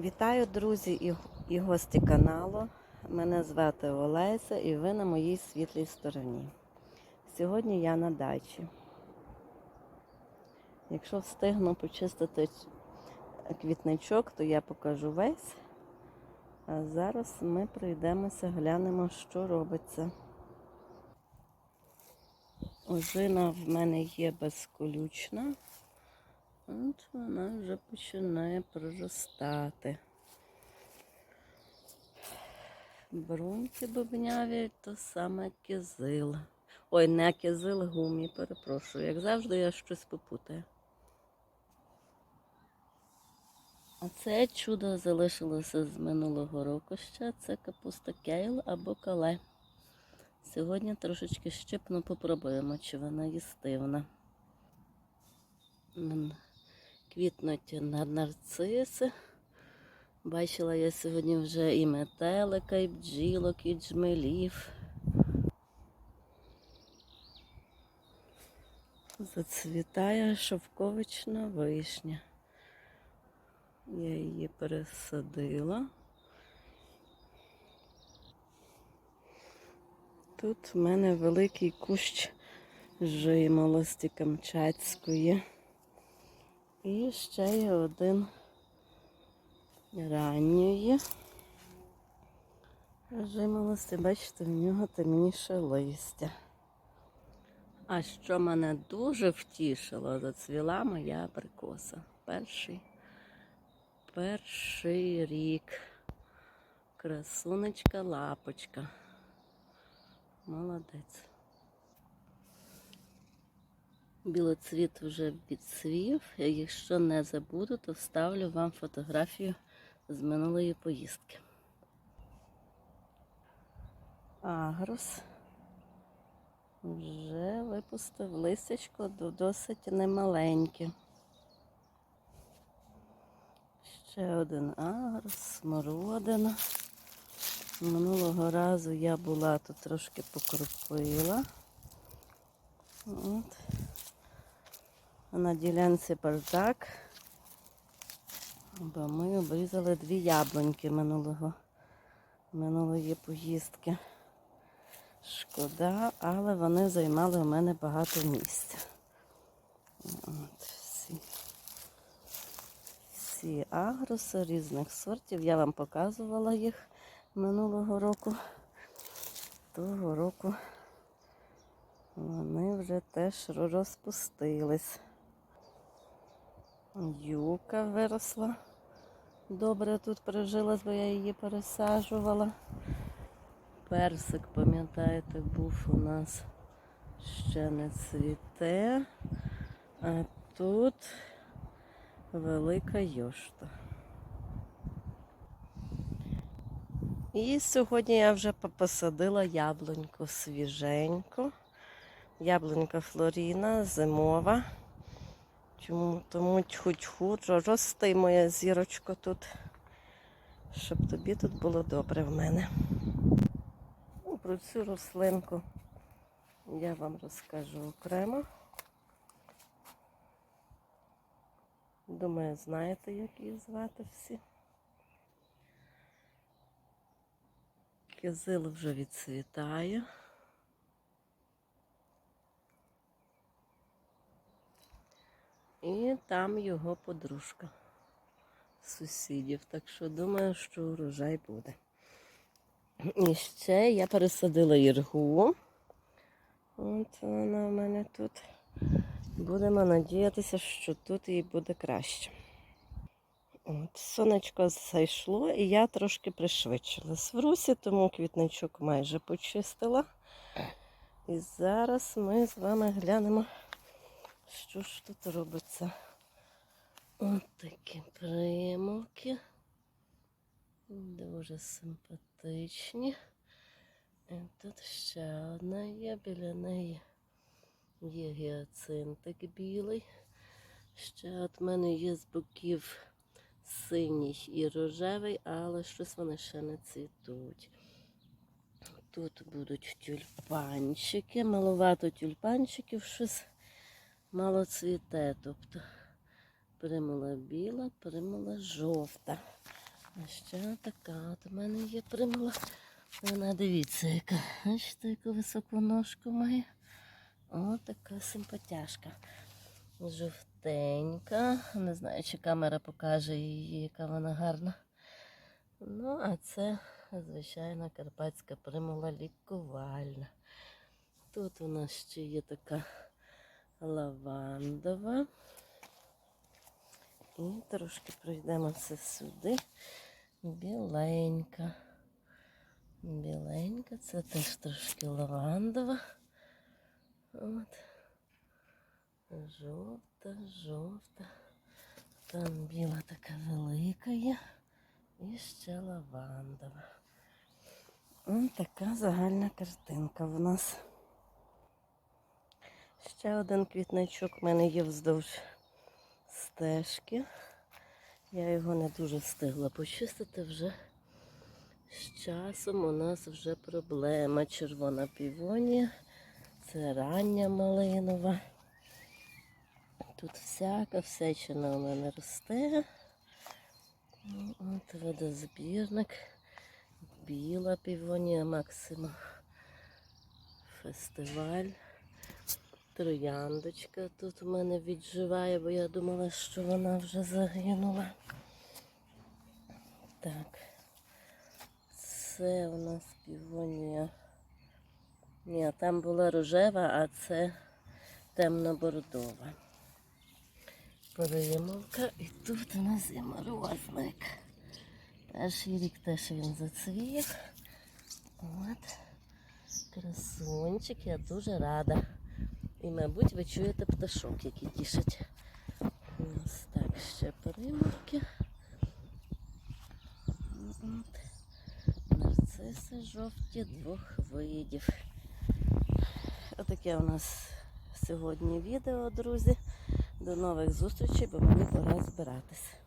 Вітаю, друзі і, гості каналу. Мене звати Олеся і ви на моїй світлій стороні. Сьогодні я на дачі. Якщо встигну почистити квітничок, то я покажу весь. А зараз ми пройдемося, глянемо, що робиться. Ожина в мене є безколючна. От вона вже починає проростати. Бруньки бубняві, то саме кизил. Ой, не кизил, гумі, перепрошую. Як завжди, я щось попутаю. А це чудо залишилося з минулого року ще. Це капуста кейл або кале. Сьогодні трошечки щипну, попробуємо, чи вона їстивна. Квітнуть на нарциси. Бачила я сьогодні вже і метелика, і бджілок, і джмелів. Зацвітає шовковична вишня. Я її пересадила. Тут в мене великий кущ жимолості камчатської. І ще є один ранньої жимолості. Бачите, в нього темніше листя. А що мене дуже втішило, зацвіла моя абрикоса. Перший, перший рік. Красунечка лапочка. Молодець. Білоцвіт вже відцвів. Якщо не забуду, то вставлю вам фотографію з минулої поїздки. Агрос вже випустив листячко до- досить немаленьке. Ще один агрос, смородина. Минулого разу я була тут трошки покропила. От. На ділянці бардак. Бо ми обрізали дві яблуньки минулого, минулої поїздки. Шкода, але вони займали у мене багато місця. От, всі, всі агроси різних сортів. Я вам показувала їх минулого року. Того року вони вже теж розпустились. Юка виросла. Добре тут прижилась, бо я її пересаджувала. Персик, пам'ятаєте, був у нас ще не цвіте. А тут велика йошта. І сьогодні я вже посадила яблуньку свіженьку. Яблунька Флоріна, зимова. Чому тому тьху-тьху, рости моя зірочка тут, щоб тобі тут було добре в мене. Ну, про цю рослинку я вам розкажу окремо. Думаю, знаєте, як її звати всі. Кизил вже відцвітає. І там його подружка сусідів. Так що думаю, що урожай буде. І ще я пересадила іргу. От вона в мене тут. Будемо надіятися, що тут їй буде краще. От, Сонечко зайшло і я трошки пришвидшилась в русі, тому квітничок майже почистила. І зараз ми з вами глянемо, що ж тут робиться. Ось такі примулки. Дуже симпатичні. І тут ще одна є, біля неї є гіацинтик білий. Ще от мене є з боків синій і рожевий, але щось вони ще не цвітуть. Тут будуть тюльпанчики, маловато тюльпанчиків, щось мало цвіте. Тобто примула біла, примула жовта. А ще така от у мене є примула. Вона дивіться, яка. Бачите, яку високу ножку має. О, така симпатяшка. Жовтенька. Не знаю, чи камера покаже її, яка вона гарна. Ну, а це звичайна карпатська примула лікувальна. Тут у нас ще є така лавандова. І трошки пройдемо це сюди. Біленька. Біленька, це теж трошки лавандова. От. Жовта, жовта. Там біла така велика є. І ще лавандова. Ось така загальна картинка в нас. Ще один квітничок в мене є вздовж стежки. Я його не дуже встигла почистити вже. З часом у нас вже проблема. Червона півонія. Це рання малинова. Тут всяка всечина у мене росте. Ну, От водозбірник. Біла півонія Максима. Фестиваль. Трояндочка тут у мене відживає, бо я думала, що вона вже загинула. Так. Це у нас півонія. Ні, там була рожева, а це темно-бордова. Переємовка. І тут у нас є морозник. Перший рік теж він зацвів. От. Красунчик, я дуже рада. І, мабуть, ви чуєте пташок, які тішать. Ось так, ще перемовки. От. Нарциси жовті двох видів. Отаке у нас сьогодні відео, друзі. До нових зустрічей, бо мені пора збиратись.